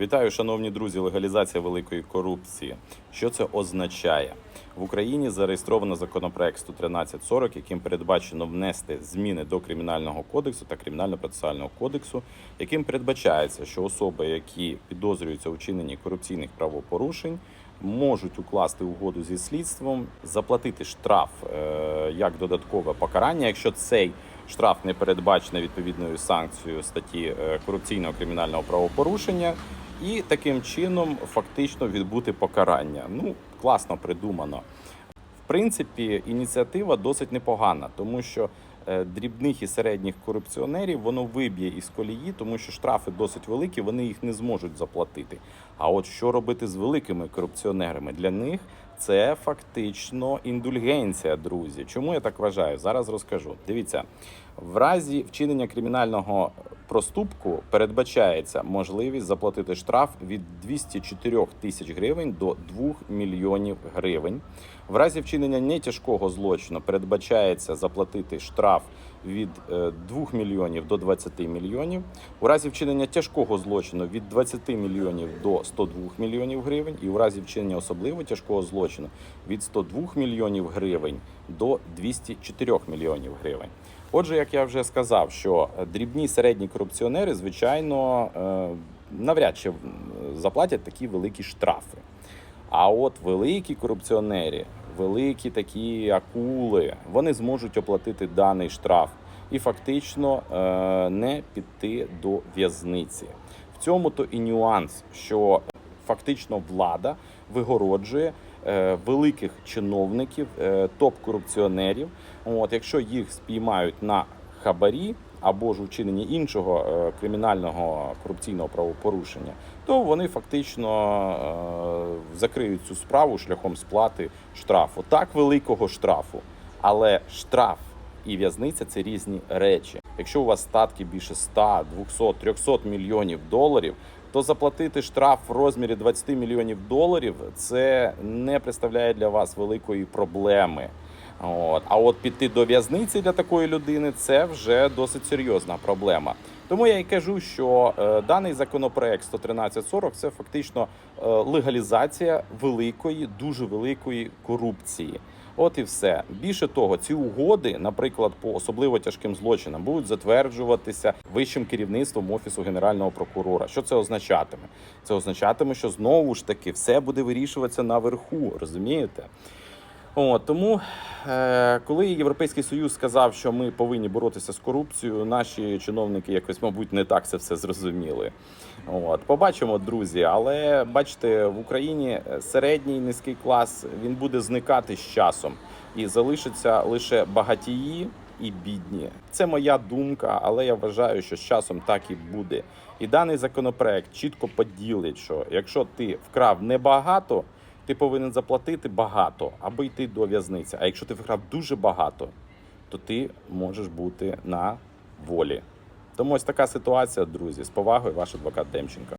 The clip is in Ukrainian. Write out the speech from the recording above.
Вітаю, шановні друзі. Легалізація великої корупції. Що це означає? В Україні зареєстровано законопроект 11340, яким передбачено внести зміни до кримінального кодексу та кримінально-процесуального кодексу, яким передбачається, що особи, які підозрюються у вчиненні корупційних правопорушень, можуть укласти угоду зі слідством, заплатити штраф е, як додаткове покарання, якщо цей штраф не передбачений відповідною санкцією статті е, корупційного кримінального правопорушення, і таким чином фактично відбути покарання. Ну класно придумано. В принципі, ініціатива досить непогана, тому що е, дрібних і середніх корупціонерів воно виб'є із колії, тому що штрафи досить великі, вони їх не зможуть заплатити. А от що робити з великими корупціонерами? Для них це фактично індульгенція, друзі. Чому я так вважаю? Зараз розкажу. Дивіться, в разі вчинення кримінального проступку передбачається можливість заплатити штраф від 204 тисяч гривень до 2 мільйонів гривень. В разі вчинення нетяжкого злочину передбачається заплатити штраф від е, 2 мільйонів до 20 мільйонів. У разі вчинення тяжкого злочину від 20 мільйонів до 102 мільйонів гривень, і у разі вчинення особливо тяжкого злочину від 102 мільйонів гривень до 204 мільйонів гривень. Отже, як я вже сказав, що е, дрібні середні корупціонери, звичайно, е, навряд чи заплатять такі великі штрафи. А от великі корупціонери, великі такі акули, вони зможуть оплатити даний штраф і фактично е, не піти до в'язниці. В цьому то і нюанс, що фактично влада вигороджує е, великих чиновників, е, топ-корупціонерів. От, якщо їх спіймають на хабарі або ж у іншого е, кримінального корупційного правопорушення, то вони фактично е, закриють цю справу шляхом сплати штрафу. Так великого штрафу, але штраф і в'язниця це різні речі. Якщо у вас статки більше 100, 200, 300 мільйонів доларів, то заплатити штраф в розмірі 20 мільйонів доларів це не представляє для вас великої проблеми. От. А от піти до в'язниці для такої людини це вже досить серйозна проблема. Тому я і кажу, що е, даний законопроект 11340 це фактично е, легалізація великої, дуже великої корупції. От і все. Більше того, ці угоди, наприклад, по особливо тяжким злочинам, будуть затверджуватися вищим керівництвом офісу генерального прокурора. Що це означатиме? Це означатиме, що знову ж таки все буде вирішуватися наверху, розумієте? О, тому, е, коли Європейський Союз сказав, що ми повинні боротися з корупцією, наші чиновники якось, мабуть, не так це все зрозуміли. От, побачимо, друзі. Але бачите, в Україні середній низький клас він буде зникати з часом і залишаться лише багатії і бідні. Це моя думка, але я вважаю, що з часом так і буде. І даний законопроект чітко поділить, що якщо ти вкрав небагато ти повинен заплатити багато або йти до в'язниці. А якщо ти виграв дуже багато, то ти можеш бути на волі. Тому ось така ситуація, друзі. З повагою, ваш адвокат Демченко.